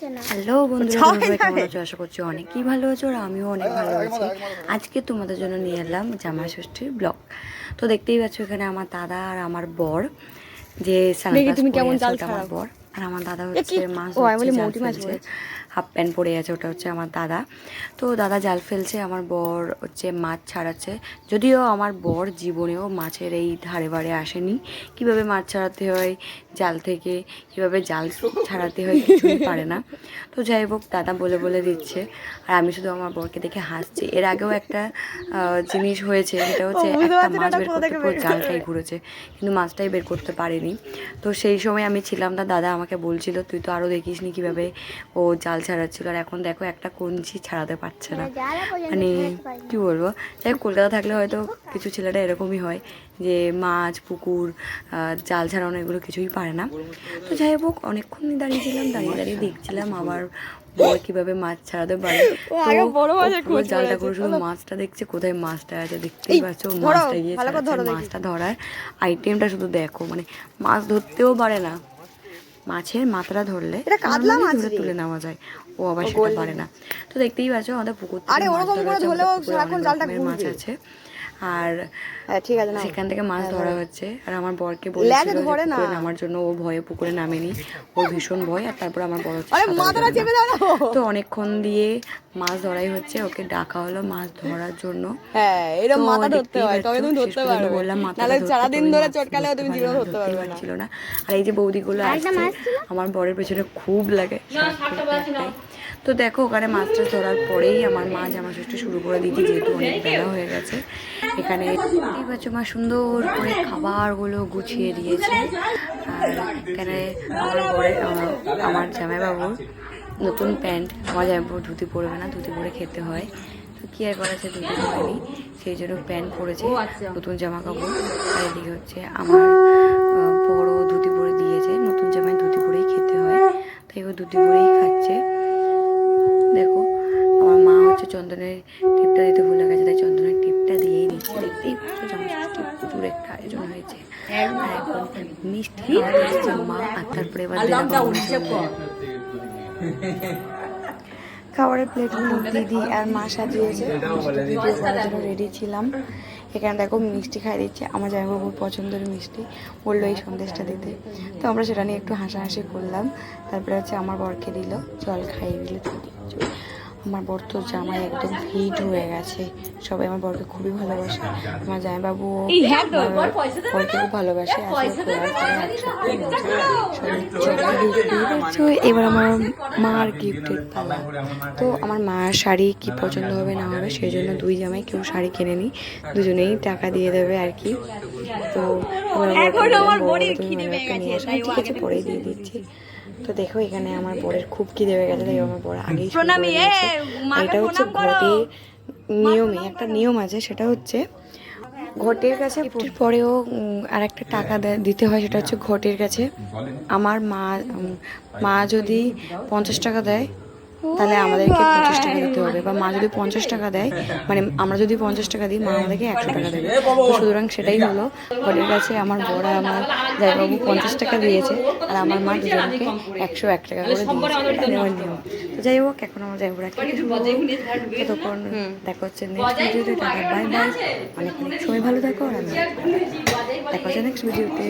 Hello বন্ধুরা কেমন আছো? আশা করছি অনেকই ভালো আছো আর আমিও অনেক ভালো আছি। আজকে তোমাদের জন্য নিয়ে এলাম জামা ষষ্ঠীর ব্লগ। তো দেখতেই পাচ্ছ এখানে আমার দাদা আর আমার বর যে তুমি কেমন জাল আমার বর। আর আমার দাদা হচ্ছে? মাছ বলি মৌটি মাছ। হাফ প্যান্ট পরে আছে ওটা হচ্ছে আমার দাদা। তো দাদা জাল ফেলছে আমার বর হচ্ছে মাছ ছাড়াচ্ছে। যদিও আমার বর জীবনেও মাছের এই ধারে বারে আসেনি। কীভাবে মাছ ছাড়াতে হয় জাল থেকে কীভাবে জাল ছাড়াতে হয় কিছুই পারে না। তো যাই হোক দাদা বলে বলে দিচ্ছে। আর আমি শুধু আমার বরকে দেখে হাসছি। এর আগেও একটা জিনিস হয়েছে যেটা হচ্ছে একটা মাছ বের করতে জালটাই ঘুরেছে কিন্তু মাছটাই বের করতে পারেনি। তো সেই সময় আমি ছিলাম না দাদা আমাকে বলছিল তুই তো আরও দেখিস নি কীভাবে ও জাল ছাড়াচ্ছিল আর এখন দেখো একটা কঞ্চি ছাড়াতে পারছে না মানে। কি বলব যাই হোক, কলকাতা থাকলে হয়তো কিছু ছেলেরা এরকমই হয় যে মাছ পুকুর জাল ছাড়ানো এগুলো কিছুই পারে না তো যাই হোক অনেকক্ষণ দাঁড়িয়েছিলাম দাঁড়িয়ে দাঁড়িয়ে দেখছিলাম আবার বর কীভাবে মাছ ছাড়াতে পারে জালটা। করে শুধু মাছটা দেখছে কোথায় মাছটা আছে দেখতেই পাচ্ছ মাছটা গিয়ে। মাছটা ধরার আইটেমটা শুধু দেখো মানে মাছ ধরতেও পারে না মাছের মাত্রা ধরলে এটা কাতলা মাছ তুলে নেওয়া যায়। ও আবার সেটা পারে না। তো দেখতেই পাচ্ছ আমাদের পুকুর আরে ওরকম করে ধরলেও সারাক্ষণ জালটা ঘুরবে মাছ আছে। আর হ্যাঁ ঠিক আছে সেখান থেকে মাছ ধরা হচ্ছে। আর আমার বরকে বলেছিল ধরে না। নামার জন্য ও ভয়ে পুকুরে নামেনি। ও ভীষণ ভয় আর তারপর আমার বড় তো অনেকক্ষণ দিয়ে মাছ ধরাই হচ্ছে ওকে ডাকা হলো মাছ ধরার জন্য। হ্যাঁ এরকম মাথা ধরতে হয় তবে তুমি ধরতে পারবে। বললাম নাহলে ধরতে, সারাদিন ধরে মাছ চটকালেও তুমি জীবনে ধরতে পারবে না। পারছিল না। আর এই যে বৌদিগুলো আসছে আমার বরের পেছনে খুব লাগে। তো দেখো ওখানে মাছটা ধরার পরেই আমার মা জামা ষষ্ঠী শুরু করে দিয়েছে যেহেতু অনেক বেলা হয়ে গেছে। এখানে দেখতেই মা সুন্দর করে খাবারগুলো গুছিয়ে দিয়েছে। আর এখানে আমার বরে আমার- জামাইবাবুর নতুন প্যান্ট। আমার জামাইবাবু ধুতি পরবে না, ধুতি পরে খেতে হয়। তো কি আর করা আছে ধুতি পরেনি সেই জন্য প্যান্ট পরেছে নতুন জামা কাপড় আর এদিকে হচ্ছে আমার বড় ধুতি পরে দিয়েছে। নতুন জামাই ধুতি পরেই খেতে হয়। তাই ও ধুতি পরেই খাচ্ছে। দেখো, আমার মা হচ্ছে চন্দনের টিপটা দিতে ভুলে গেছে তাই চন্দনের টিপটা দিয়েই দিচ্ছে দেখতেই পাচ্ছ প্রচুর আয়োজন হয়েছে। আর এখন মিষ্টি খাওয়া মা আর তারপরে এবার খাবারের প্লেটগুলো দিদি আর মা সাজিয়েছে। রেডি ছিলাম। এখানে দেখো মিষ্টি খাই দিচ্ছে। আমার জামাইবাবুর পছন্দের মিষ্টি। বলল এই সন্দেশটা দিতে। তো আমরা সেটা নিয়ে একটু হাসাহাসি করলাম। তারপরে হচ্ছে আমার বরকে দিল। জল খাইয়ে দিল। আমার বর তো জামাই একদম ফিট হয়ে গেছে। সবাই আমার বরকে খুবই ভালোবাসে। আমার জামাইবাবু বরকে খুব ভালোবাসে পরে পাচ্ছো, এবার আমার মার গিফটের পালা। তো আমার মার শাড়ি কি পছন্দ হবে না হবে সেই জন্য দুই জামাই কেউ শাড়ি কিনে নি। দুজনেই টাকা দিয়ে দেবে আর কি। তো এখন আমার বড়ের খিদে পেয়ে গেছে ঠিক আছে পরেই দিয়ে দিচ্ছি। তো দেখো এখানে আমার বরের খুব খিদে হয়ে গেছে তাই আমার বর আগেই। আর এটা হচ্ছে ঘটে নিয়মে একটা নিয়ম আছে সেটা হচ্ছে ঘটের কাছে পরেও আর একটা টাকা দেয়- দিতে হয় সেটা হচ্ছে ঘটের কাছে। আমার মা মা যদি পঞ্চাশ টাকা দেয় তাহলে আমাদেরকে পঞ্চাশ টাকা দিতে হবে। বা মা যদি পঞ্চাশ টাকা দেয় মানে আমরা যদি পঞ্চাশ টাকা দিই মা আমাদেরকে একশো টাকা দেবে। তো সুতরাং সেটাই হলো। ঘরের কাছে আমার বড় আমার জায়গাবাবু পঞ্চাশ টাকা দিয়েছে আর আমার মা দুজনকে একশো এক টাকা করে দিয়েছে। নেওয়ার নিয়ম। তো যাই হোক এখন আমার একটা ততক্ষণ দেখা হচ্ছে নেক্সট ভিডিওতে বাই বাই অনেক অনেক সময় ভালো থাকো আর আমি দেখা হচ্ছে নেক্সট ভিডিওতে